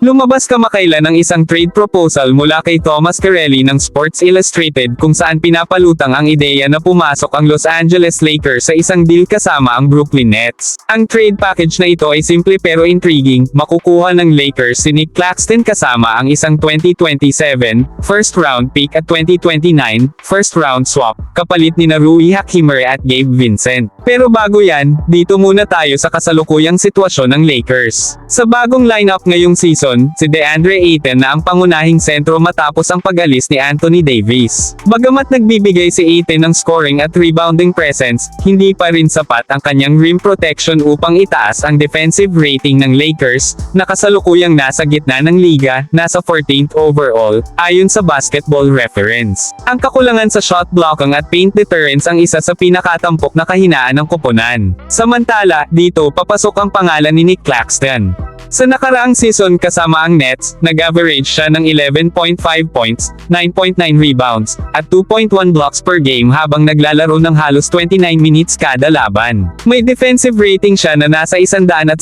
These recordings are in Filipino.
Lumabas kamakailan ang isang trade proposal mula kay Thomas Carelli ng Sports Illustrated kung saan pinapalutang ang ideya na pumasok ang Los Angeles Lakers sa isang deal kasama ang Brooklyn Nets. Ang trade package na ito ay simple pero intriguing, makukuha ng Lakers si Nick Claxton kasama ang isang 2027 first round pick at 2029 first round swap, kapalit ni Rui Hachimere at Gabe Vincent. Pero bago yan, dito muna tayo sa kasalukuyang sitwasyon ng Lakers. Sa bagong lineup ngayong season, si DeAndre Ayton na ang pangunahing sentro matapos ang pag-alis ni Anthony Davis. Bagamat nagbibigay si Ayton ng scoring at rebounding presence, hindi pa rin sapat ang kanyang rim protection upang itaas ang defensive rating ng Lakers, na kasalukuyang nasa gitna ng liga, nasa 14th overall, ayon sa basketball reference. Ang kakulangan sa shot blocking at paint deterrence ang isa sa pinakatampok na kahinaan ng koponan. Samantala, dito papasok ang pangalan ni Nick Claxton. Sa nakaraang season kasama ang Nets, nag-average siya ng 11.5 points, 9.9 rebounds, at 2.1 blocks per game habang naglalaro ng halos 29 minutes kada laban. May defensive rating siya na nasa 110,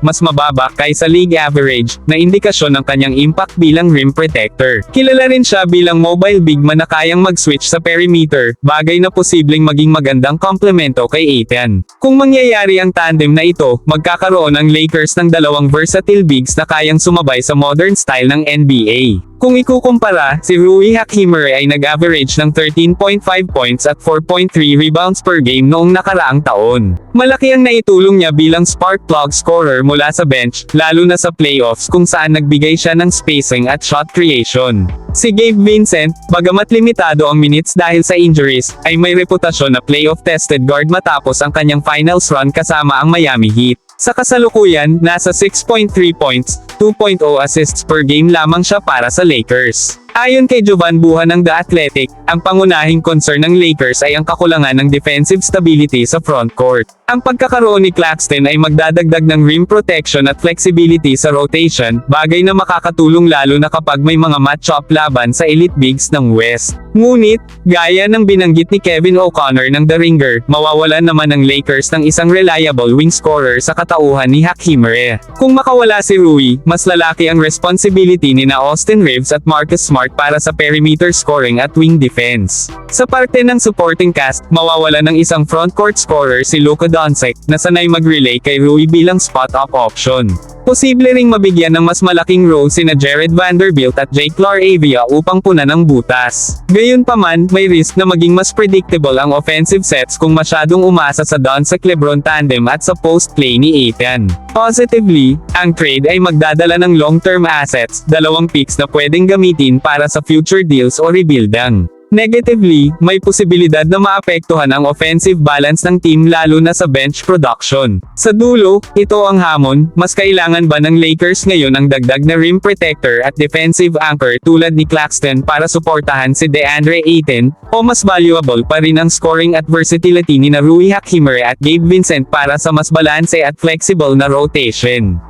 mas mababa kaysa league average, na indikasyon ng kanyang impact bilang rim protector. Kilala rin siya bilang mobile big man na kayang mag-switch sa perimeter, bagay na posibleng maging magandang komplemento kay Aiton. Kung mangyayari ang tandem na ito, magkakaroon ang Lakers ng dalawang versatile bigs na kayang sumabay sa modern style ng NBA. Kung ikukumpara, si Rui Hachimere ay nag-average ng 13.5 points at 4.3 rebounds per game noong nakaraang taon. Malaki ang naitulong niya bilang spark plug scorer mula sa bench, lalo na sa playoffs kung saan nagbigay siya ng spacing at shot creation. Si Gabe Vincent, bagamat limitado ang minutes dahil sa injuries, ay may reputasyon na playoff-tested guard matapos ang kanyang finals run kasama ang Miami Heat. Sa kasalukuyan, nasa 6.3 points, 2.0 assists per game lamang siya para sa Lakers. Ayon kay Jovan Buhan ng The Athletic, ang pangunahing concern ng Lakers ay ang kakulangan ng defensive stability sa front court. Ang pagkakaroon ni Claxton ay magdadagdag ng rim protection at flexibility sa rotation, bagay na makakatulong lalo na kapag may mga matchup laban sa elite bigs ng West. Ngunit, gaya ng binanggit ni Kevin O'Connor ng The Ringer, mawawalan naman ng Lakers ng isang reliable wing scorer sa katauhan ni Hachimere. Kung makawala si Rui, mas lalaki ang responsibility ni na Austin Reeves at Marcus Smart para sa perimeter scoring at wing defense. Sa parte ng supporting cast, mawawala ng isang frontcourt scorer si Luka Doncic, na sanay mag-relay kay Rui bilang spot-up option. Posible ring mabigyan ng mas malaking role sina Jared Vanderbilt at Jake Laravia upang punan ng butas. Gayunpaman, may risk na maging mas predictable ang offensive sets kung masyadong umasa sa Doncic-Lebron tandem at sa post play ni Aiton. Positively, ang trade ay magdadala ng long-term assets, dalawang picks na pwedeng gamitin para sa future deals o rebuildang. Negatively, may posibilidad na maapektuhan ang offensive balance ng team lalo na sa bench production. Sa dulo, ito ang hamon, mas kailangan ba ng Lakers ngayon ang dagdag na rim protector at defensive anchor tulad ni Claxton para suportahan si DeAndre Ayton, o mas valuable pa rin ang scoring at versatility ni na Rui Hachimere at Gabe Vincent para sa mas balanse at flexible na rotation.